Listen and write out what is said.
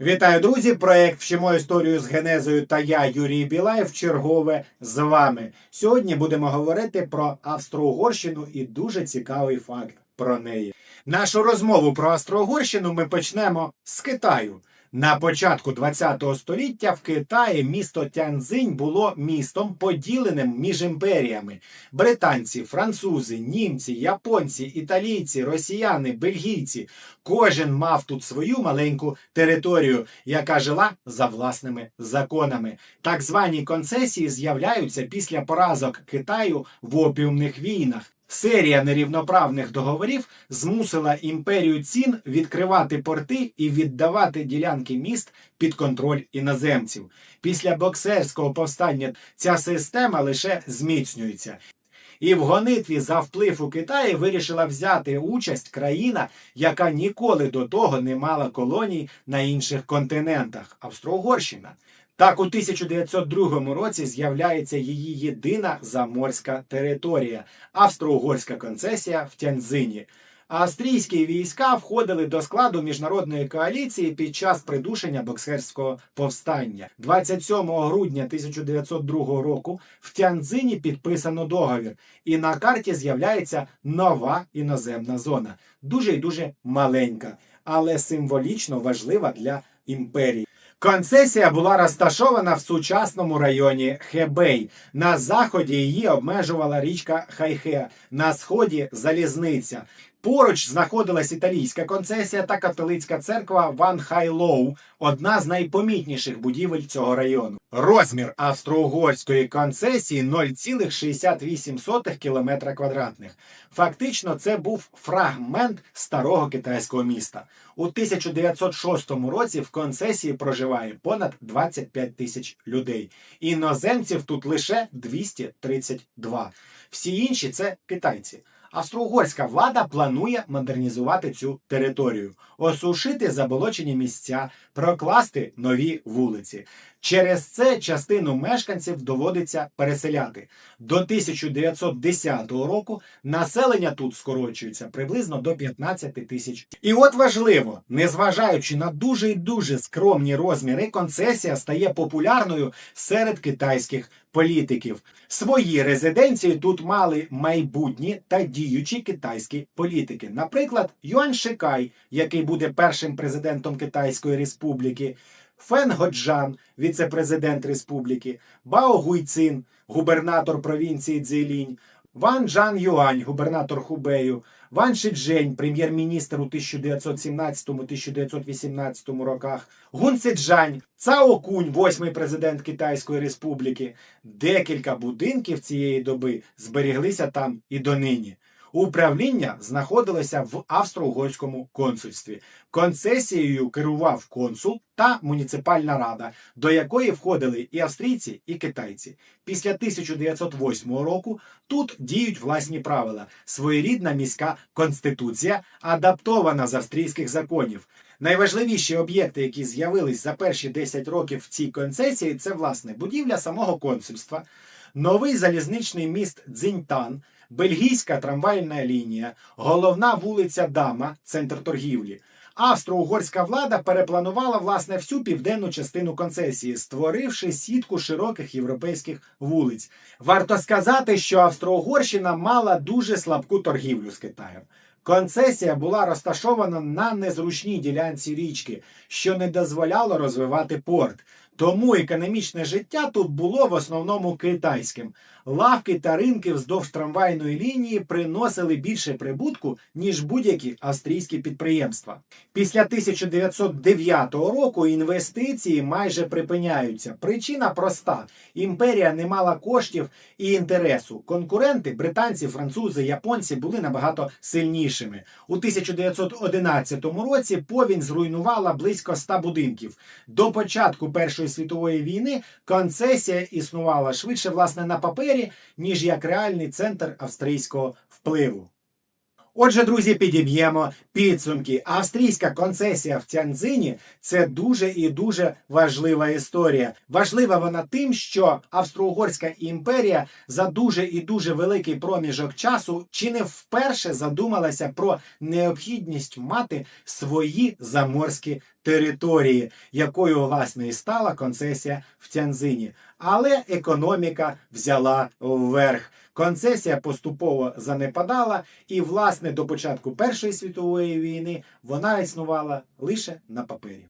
Вітаю, друзі! Проект Вчимо історію з генезою та я, Юрій Білаєв, чергове з вами. Сьогодні будемо говорити про Австро-Угорщину і дуже цікавий факт про неї. Нашу розмову про Австро-Угорщину ми почнемо з Китаю. На початку ХХ століття в Китаї місто Тяньцзинь було містом, поділеним між імперіями. Британці, французи, німці, японці, італійці, росіяни, бельгійці. Кожен мав тут свою маленьку територію, яка жила за власними законами. Так звані концесії з'являються після поразок Китаю в опіумних війнах. Серія нерівноправних договорів змусила імперію цін відкривати порти і віддавати ділянки міст під контроль іноземців. Після боксерського повстання ця система лише зміцнюється. І в гонитві за вплив у Китаї вирішила взяти участь країна, яка ніколи до того не мала колоній на інших континентах Австро-Угорщина. Так, у 1902 році з'являється її єдина заморська територія Австро-Угорська концесія в Тяньцзині. Австрійські війська входили до складу міжнародної коаліції під час придушення боксерського повстання. 27 грудня 1902 року в Тяньцзині підписано договір, і на карті з'являється нова іноземна зона, дуже і дуже маленька, але символічно важлива для імперії. Концесія була розташована в сучасному районі Хебей. На заході її обмежувала річка Хайхе, на сході залізниця. Поруч знаходилась італійська концесія та католицька церква Ван Хайлоу, одна з найпомітніших будівель цього району. Розмір австро-угорської концесії 0,68 км квадратних. Фактично, це був фрагмент старого китайського міста. У 1906 році в концесії проживає понад 25 тисяч людей. Іноземців тут лише 232. Всі інші це китайці. Австро-угорська влада планує модернізувати цю територію, осушити заболочені місця, прокласти нові вулиці. Через це частину мешканців доводиться переселяти. До 1910 року населення тут скорочується приблизно до 15 тисяч. І от важливо, незважаючи на дуже і дуже скромні розміри, концесія стає популярною серед китайських політиків. Свої резиденції тут мали майбутні та діючі китайські політики. Наприклад, Юан Шикай, який буде першим президентом Китайської Республіки. Фен Годжан, віце-президент республіки, Бао Гуйцин, губернатор провінції Цзилінь, Ван Джан Юань, губернатор Хубею, Ван Шиджень, прем'єр-міністр у 1917-1918 роках, Гун Цзянь, Цао Кунь, восьмий президент Китайської Республіки. Декілька будинків цієї доби зберіглися там і донині. Управління знаходилося в австро-угорському консульстві. Концесією керував консул та муніципальна рада, до якої входили і австрійці, і китайці. Після 1908 року тут діють власні правила, своєрідна міська конституція, адаптована з австрійських законів. Найважливіші об'єкти, які з'явились за перші 10 років в цій концесії, це власне будівля самого консульства, новий залізничний міст Дзіньтан, бельгійська трамвайна лінія, головна вулиця Дама, центр торгівлі. Австро-угорська влада перепланувала власне всю південну частину концесії, створивши сітку широких європейських вулиць. Варто сказати, що Австро-Угорщина мала дуже слабку торгівлю з Китаєм. Концесія була розташована на незручній ділянці річки, що не дозволяло розвивати порт. Тому економічне життя тут було в основному китайським. Лавки та ринки вздовж трамвайної лінії приносили більше прибутку, ніж будь-які австрійські підприємства. Після 1909 року інвестиції майже припиняються. Причина проста: імперія не мала коштів і інтересу. Конкуренти, британці, французи, японці були набагато сильнішими. У 1911 році повінь зруйнувала близько 100 будинків. До початку Першої світової війни концесія існувала швидше власне на папері, ніж як реальний центр австрійського впливу. Отже, друзі, підіб'ємо підсумки. Австрійська концесія в Тяньцзині – це дуже і дуже важлива історія. Важлива вона тим, що Австро-Угорська імперія за дуже і дуже великий проміжок часу чи не вперше задумалася про необхідність мати свої заморські території, якою власне і стала концесія в Тяньцзині. Але економіка взяла вверх. Концесія поступово занепадала, і, власне, до початку Першої світової війни вона існувала лише на папері.